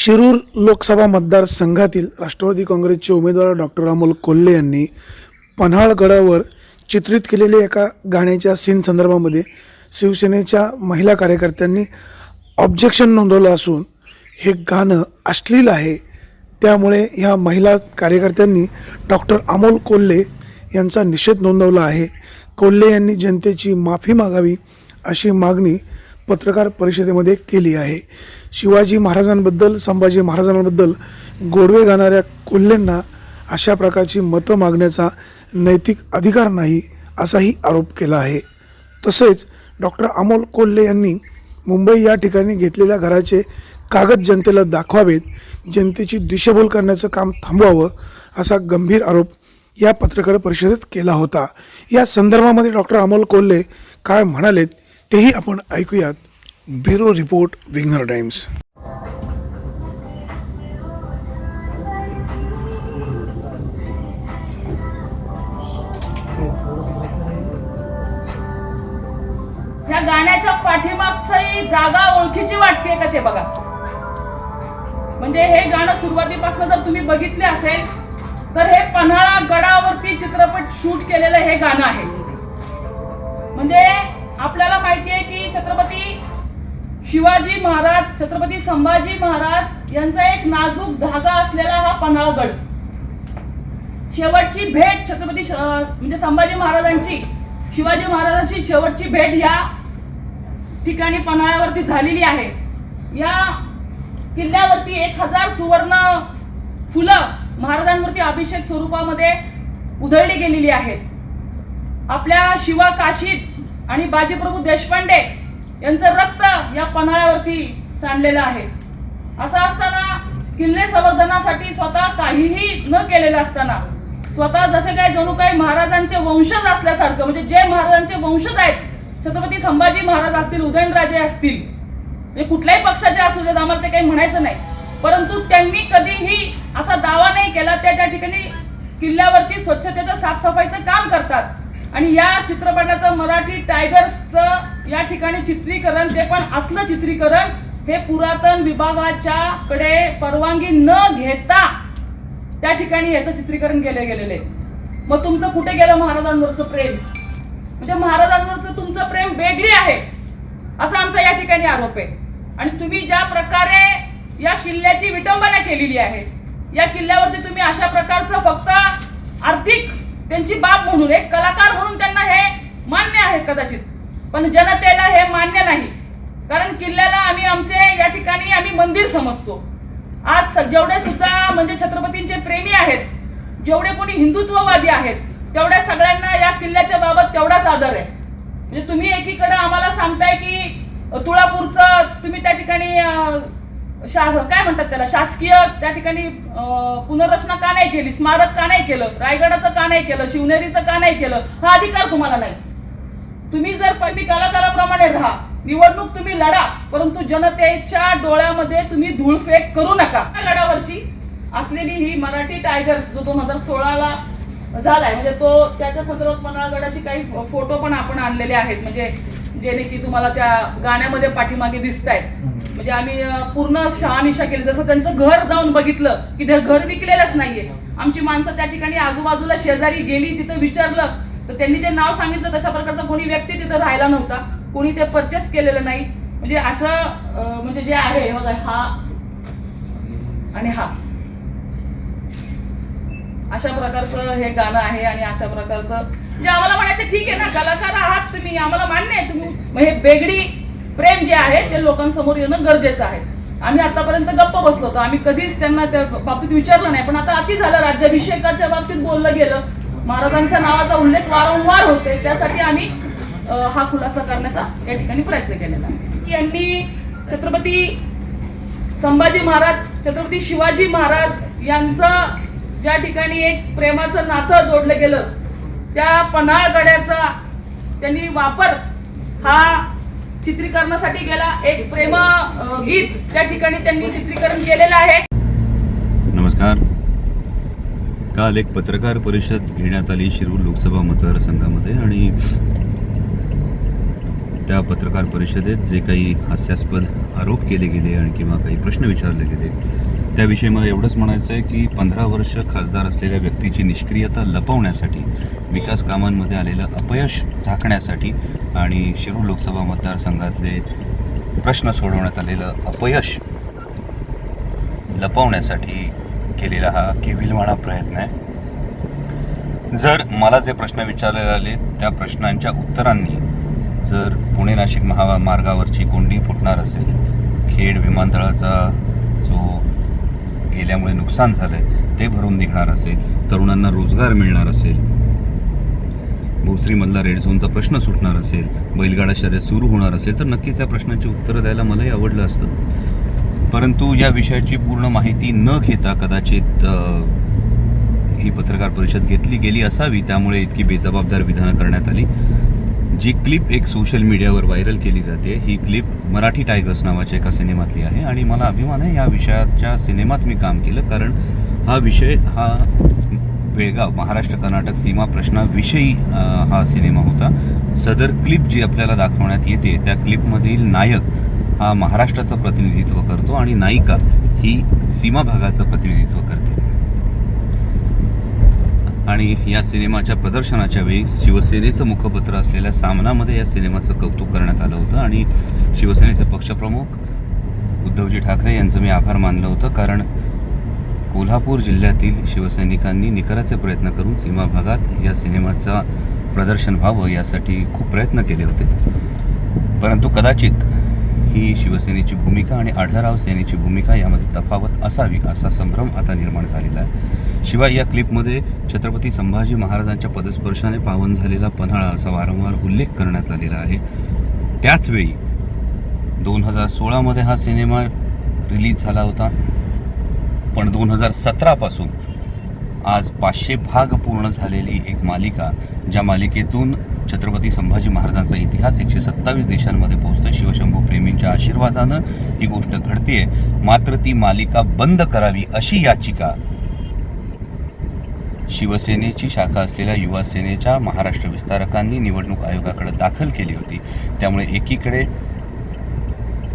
शिरूर लोकसभा मतदारसंघातील राष्ट्रवादी काँग्रेसचे उमेदवार डॉक्टर अमोल कोल्हे यांनी पन्हाळगडावर चित्रित केलेल्या एका गाण्याच्या सीन संदर्भामध्ये शिवसेनेच्या महिला कार्यकर्त्यांनी ऑब्जेक्शन नोंदवलं असून हे गाणं अश्लील आहे. त्यामुळे ह्या महिला कार्यकर्त्यांनी डॉक्टर अमोल कोल्हे यांचा निषेध नोंदवला आहे. कोल्हे यांनी जनतेची माफी मागावी अशी मागणी पत्रकार परिषदेमध्ये केली आहे. शिवाजी महाराजांबद्दल संभाजी महाराजांबद्दल गोडवे गाणाऱ्या कोल्हेंना अशा प्रकारची मतं मागण्याचा नैतिक अधिकार नाही असाही आरोप केला आहे. तसेच डॉक्टर अमोल कोल्हे यांनी मुंबई या ठिकाणी घेतलेल्या घराचे कागद जनतेला दाखवावेत जनतेची दिशाभूल करण्याचं काम थांबवावं असा गंभीर आरोप या पत्रकार परिषदेत केला होता. या संदर्भामध्ये डॉक्टर अमोल कोल्हे काय म्हणालेत तेही आपण ऐकूयात ब्युरो रिपोर्ट विंगर टाइम्स. ह्या गाण्याच्या पाठीमागची जागा ओळखीची वाटते का ते बघा. म्हणजे हे गाणं सुरुवातीपासून जर तुम्ही बघितले असेल तर हे पन्हाळा गडावरती चित्रपट शूट केलेलं हे गाणं आहे. म्हणजे आपल्याला माहिती आहे की छत्रपती शिवाजी महाराज छत्रपती संभाजी महाराज यांचा एक नाजूक धागा असलेला हा पन्हाळगड. शेवटची भेट छत्रपती म्हणजे संभाजी महाराजांची शिवाजी महाराजांची शेवटची भेट या ठिकाणी पन्हाळ्यावरती झालेली आहे. या किल्ल्यावरती एक हजार सुवर्ण फुलं महाराजांवरती अभिषेक स्वरूपामध्ये उधळली गेलेली आहेत. आपल्या शिवा काशीत आणि बाजीप्रभू देशपांडे यांचं रक्त या पन्हाळ्यावरती सांडलेलं आहे. असं असताना किल्ले संवर्धनासाठी स्वतः काहीही न केलेलं असताना स्वतः जसे काय जणू काही महाराजांचे वंशज असल्यासारखं म्हणजे जे महाराजांचे वंशज आहेत छत्रपती संभाजी महाराज असतील उदयनराजे असतील म्हणजे कुठल्याही पक्षाचे असू देत आम्हाला ते काही म्हणायचं नाही. परंतु त्यांनी कधीही असा दावा नाही केला त्या त्या ठिकाणी किल्ल्यावरती स्वच्छतेचं साफसफाईचं काम करतात. आणि या चित्रपटाचं मराठी टायगर्सचं या ठिकाणी चित्रीकरण ते पण असलं चित्रीकरण हे पुरातन विभागाच्या कडे परवानगी न घेता त्या ठिकाणी याचं चित्रीकरण केलं गेलेलं. आहे मग तुमचं कुठे गेलं महाराजांवरचं प्रेम? म्हणजे महाराजांवरचं तुमचं प्रेम वेगळी आहे असा आमचा या ठिकाणी आरोप आहे. आणि तुम्ही ज्या प्रकारे या किल्ल्याची विटंबना केलेली आहे या किल्ल्यावरती तुम्ही अशा प्रकारचं फक्त आर्थिक त्यांची बाब म्हणून एक कलाकार म्हणून त्यांना हे मान्य आहे कदाचित. पण जनतेला हे मान्य नाही. कारण किल्ल्याला आम्ही आमचे या ठिकाणी आम्ही मंदिर समजतो. आज स- जेवढे सुद्धा म्हणजे छत्रपतींचे प्रेमी आहेत जेवढे कोणी हिंदुत्ववादी आहेत तेवढ्या सगळ्यांना या किल्ल्याच्या बाबत तेवढाच आदर आहे. म्हणजे तुम्ही एकीकडे आम्हाला सांगताय की तुळापूरचं तुम्ही त्या ठिकाणी शास काय म्हणतात त्याला? शासकीय त्या ठिकाणी पुनर्रचना का नाही केली? स्मारक का नाही केलं? रायगडाचं का नाही केलं? शिवनेरीचं का नाही केलं? हा अधिकार तुम्हाला नाही. तुम्ही जर पहिली कलाकाराप्रमाणे राहा निवडणूक तुम्ही लढा परंतु जनतेच्या डोळ्यामध्ये तुम्ही धूळफेक करू नका. त्या गडावरची असलेली ही मराठी टायगर्स जो दोन हजार सोळाला झालाय म्हणजे तो त्याच्या संदर्भात मनाळगडाची काही फोटो पण आपण आणलेले आहेत. म्हणजे जेणे की तुम्हाला त्या गाण्यामध्ये पाठीमागे दिसत आहेत म्हणजे आम्ही पूर्ण शहानिशा केली. जसं त्यांचं घर जाऊन बघितलं की ते घर विकलेलंच नाहीये. आमची माणसं त्या ठिकाणी आजूबाजूला शेजारी गेली तिथं विचारलं तर त्यांनी जे नाव सांगितलं तशा प्रकारचा कोणी व्यक्ती तिथं राहिला नव्हता. कोणी ते परचेस केलेलं नाही. म्हणजे असं म्हणजे जे आहे बघा हा आणि हा. अशा प्रकारचं हे गाणं आहे आणि अशा प्रकारचं म्हणजे आम्हाला म्हणायचं ठीक आहे ना कलाकार आहात तुम्ही आम्हाला मान्य आहे तुम्ही. हे वेगळी प्रेम जे आहे ते लोकांसमोर येणं गरजेचं आहे. आम्ही आतापर्यंत गप्प बसलो होतो. आम्ही कधीच त्यांना त्या बाबतीत विचारलं नाही पण आता अति झालं राज्याभिषेकाच्या बाबतीत बोललं गेलं. महाराजांच्या नावाचा उल्लेख वारंवार होते त्यासाठी आम्ही हा खुलासा करण्याचा या ठिकाणी प्रयत्न केलेला आहे. यांनी छत्रपती संभाजी महाराज छत्रपती शिवाजी महाराज यांचं ज्या ठिकाणी एक प्रेमाचं नातं जोडलं गेलं त्या पन्हाळगड्याचा त्यांनी वापर हा चित्रीकरणासाठी गेला एक प्रेम गीत त्या ठिकाणी त्यांनी चित्रीकरण केलेलं आहे. नमस्कार. काल एक पत्रकार परिषद घेण्यात आली शिरूर लोकसभा मतदारसंघामध्ये आणि त्या पत्रकार परिषदेत जे काही हास्यास्पद आरोप केले गेले आणि किंवा काही प्रश्न विचारले गेले त्याविषयी मला एवढंच म्हणायचं आहे की पंधरा वर्ष खासदार असलेल्या व्यक्तीची निष्क्रियता लपवण्यासाठी विकास कामांमध्ये आलेलं अपयश झाकण्यासाठी आणि शिरूर लोकसभा मतदारसंघातले प्रश्न सोडवण्यात आलेलं अपयश लपवण्यासाठी केलेला हा केविलवाणा प्रयत्न आहे. जर मला जे प्रश्न विचारले आले त्या प्रश्नांच्या उत्तरांनी जर पुणे नाशिक महामार्गावरची कोंडी फुटणार असेल खेड विमानतळाचा जो गेल्यामुळे नुकसान झालं आहे ते भरून निघणार असेल तरुणांना रोजगार मिळणार असेल. भोसरीमधला रेड झोनचा प्रश्न सुटणार असेल बैलगाडा शर्यत सुरू होणार असेल तर नक्कीच या प्रश्नाची उत्तरं द्यायला मलाही आवडलं असतं. परंतु या विषयाची पूर्ण माहिती न घेता कदाचित ही पत्रकार परिषद घेतली गेली असावी त्यामुळे इतकी बेजबाबदार विधानं करण्यात आली. जी क्लिप एक सोशल मीडियावर व्हायरल केली जाते ही क्लिप मराठी टायगर्स नावाच्या एका सिनेमातली आहे आणि मला अभिमान आहे या विषयाच्या सिनेमात मी काम केलं कारण हा विषय हा बेळगाव महाराष्ट्र कर्नाटक सीमा प्रश्नाविषयी हा सिनेमा होता. सदर क्लिप जी आपल्याला दाखवण्यात येते त्या क्लिपमधील नायक हा महाराष्ट्राचं प्रतिनिधित्व करतो आणि नायिका ही सीमा भागाचं प्रतिनिधित्व करते. आणि या सिनेमाच्या प्रदर्शनाच्या वेळी शिवसेनेचं मुखपत्र असलेल्या सामनामध्ये या सिनेमाचं कौतुक करण्यात आलं होतं आणि शिवसेनेचे पक्षप्रमुख उद्धवजी ठाकरे यांचं मी आभार मानलं होतं कारण कोल्हापूर जिल्ह्यातील शिवसैनिकांनी निकराचे प्रयत्न करून सीमा भागात या सिनेमाचं प्रदर्शन व्हावं यासाठी खूप प्रयत्न केले होते. परंतु कदाचित ही शिवसेनेची भूमिका आणि आढळराव सेनेची भूमिका यामध्ये तफावत असावी असा संभ्रम आता निर्माण झालेला आहे. शिवाय या क्लिपमध्ये छत्रपती संभाजी महाराजांच्या पदस्पर्शाने पावन झालेला पन्हाळा असा वारंवार उल्लेख करण्यात आलेला आहे. त्याचवेळी दोन हजार सोळामध्ये हा सिनेमा रिलीज झाला होता. पण दोन हजार सतरापासून आज पाचशे भाग पूर्ण झालेली एक मालिका ज्या मालिकेतून छत्रपती संभाजी महाराजांचा इतिहास एकशे सत्तावीस देशांमध्ये पोहोचतोय. शिवशंभू प्रेमींच्या आशीर्वादानं ही गोष्ट घडतीये. मात्र ती मालिका बंद करावी अशी याचिका शिवसेनेची शाखा असलेल्या युवा सेनेच्या महाराष्ट्र विस्तारकांनी निवडणूक आयोगाकडे दाखल केली होती. त्यामुळे एकीकडे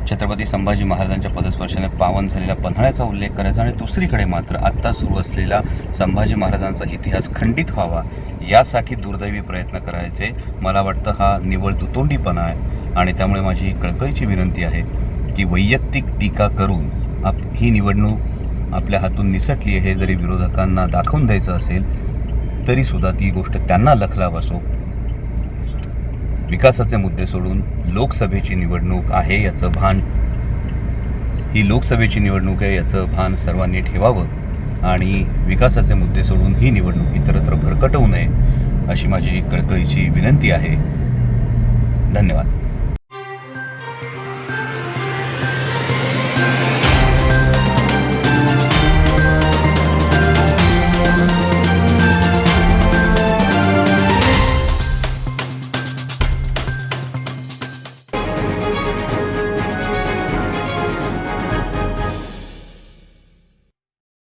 छत्रपती संभाजी महाराजांच्या पदस्पर्शाने पावन झालेल्या पन्हाळ्याचा उल्लेख करायचा आणि दुसरीकडे मात्र आत्ता सुरू असलेला संभाजी महाराजांचा इतिहास खंडित व्हावा यासाठी दुर्दैवी प्रयत्न करायचे. मला वाटतं हा निवळ दुतोंडीपणा आहे आणि त्यामुळे माझी कळकळीची विनंती आहे की वैयक्तिक टीका करून आप ही निवडणूक आपल्या हातून निसटली आहे. हे जरी विरोधकांना दाखवून द्यायचं असेल तरीसुद्धा ती गोष्ट त्यांना लखलाव असो विकासाचे मुद्दे सोडून लोकसभेची निवडणूक आहे याचं भान. ही लोकसभेची निवडणूक आहे याचं भान सर्वांनी ठेवावं आणि विकासाचे मुद्दे सोडून ही निवडणूक इतरत्र भरकटवू नये अशी माझी कळकळीची विनंती आहे. धन्यवाद.